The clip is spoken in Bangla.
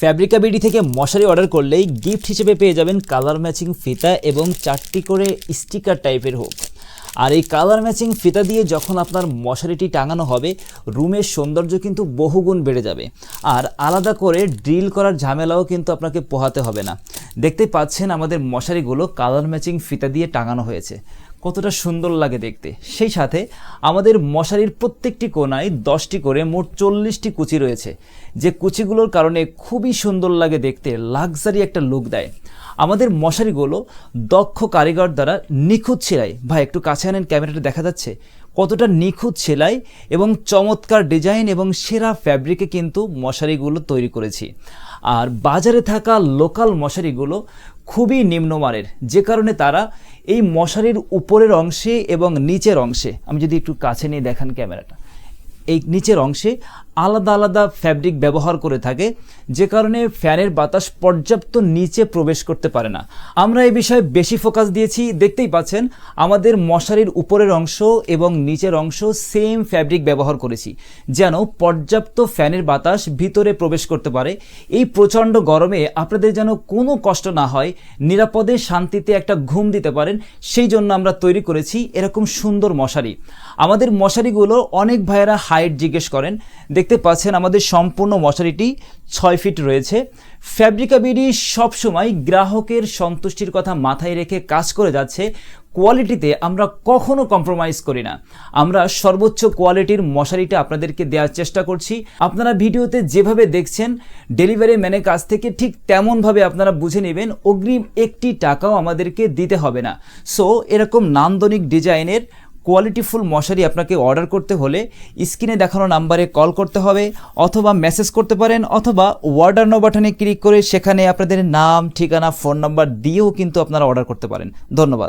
ফ্যাব্রিকা বিডি থেকে মশারি অর্ডার করলেই গিফট হিসেবে পেয়ে যাবেন কালার ম্যাচিং ফিতা এবং চারটি করে স্টিকার টাইপের হোক আর এই কালার ম্যাচিং ফিতা দিয়ে যখন আপনার মশারিটি টাঙানো হবে, রুমের সৌন্দর্য কিন্তু বহুগুণ বেড়ে যাবে। আর আলাদা করে ড্রিল করার ঝামেলাও কিন্তু আপনাকে পোহাতে হবে না। দেখতে পাচ্ছেন আমাদের মশারিগুলো কালার ম্যাচিং ফিতা দিয়ে টাঙানো হয়েছে। কতটা সুন্দর লাগে দেখতে। সেই সাথে আমাদের মশারির প্রত্যেকটি কোনায় দশটি করে মোট চল্লিশটি কুচি রয়েছে। যে কুচিগুলোর কারণে খুবই সুন্দর লাগে দেখতে, লাক্সারি একটা লুক দেয়। আমাদের মশারিগুলো দক্ষ কারিগর দ্বারা নিখুঁত সেলাই। ভাই, একটু কাছে আনেন, ক্যামেরাটা দেখা যাচ্ছে। কতটা নিখুঁত সেলাই এবং চমৎকার ডিজাইন এবং সেরা ফ্যাব্রিকে কিন্তু মশারিগুলো তৈরি করেছি। আর বাজারে থাকা লোকাল মশারিগুলো খুবই নিম্নমানের। যে কারণে তারা এই মশারির উপরের অংশে এবং নিচের অংশে, আমি যদি একটু কাছে নিয়ে দেখান ক্যামেরাটা, এই নিচের অংশে আলাদা আলাদা ফ্যাব্রিক ব্যবহার করে থাকে, যে কারণে ফ্যানের বাতাস পর্যাপ্ত নিচে প্রবেশ করতে পারে না। আমরা এই বিষয়ে বেশি ফোকাস দিয়েছি, দেখতেই পাচ্ছেন, আমাদের মশারির উপরের অংশ এবং নিচের অংশ সেম ফ্যাব্রিক ব্যবহার করেছি, যেন পর্যাপ্ত ফ্যানের বাতাস ভিতরে প্রবেশ করতে পারে। এই প্রচণ্ড গরমে আপনাদের যেন কোনো কষ্ট না হয়, নিরাপদে শান্তিতে একটা ঘুম দিতে পারেন, সেই জন্য আমরা তৈরি করেছি এরকম সুন্দর মশারি। আমাদের মশারিগুলো অনেক ভাইয়েরা হাইট জিজ্ঞেস করেন দেখতে পাচ্ছেন আমাদের সম্পূর্ণ মশারিটি ছয় ফিট রয়েছে। ফ্যাব্রিকা বিডি সবসময় গ্রাহকের সন্তুষ্টির কথা মাথায় রেখে কাজ করে যাচ্ছে। কোয়ালিটিতে আমরা কখনো কম্প্রোমাইজ করি না। আমরা সর্বোচ্চ কোয়ালিটির মশারিটা আপনাদেরকে দেওয়ার চেষ্টা করছি। আপনারা ভিডিওতে যেভাবে দেখছেন, ডেলিভারি ম্যানের কাছ থেকে ঠিক তেমনভাবে আপনারা বুঝে নেবেন, অগ্রিম একটি টাকাও আমাদেরকে দিতে হবে না। সো, এরকম নান্দনিক ডিজাইনের কোয়ালিটিফুল মশারি আপনাকে অর্ডার করতে হলে স্ক্রিনে দেখানো নাম্বারে কল করতে হবে, অথবা মেসেজ করতে পারেন, অথবা অর্ডার নো বাটনে ক্লিক করে সেখানে আপনাদের নাম, ঠিকানা ফোন নাম্বার দিয়েও কিন্তু আপনারা অর্ডার করতে পারেন। ধন্যবাদ।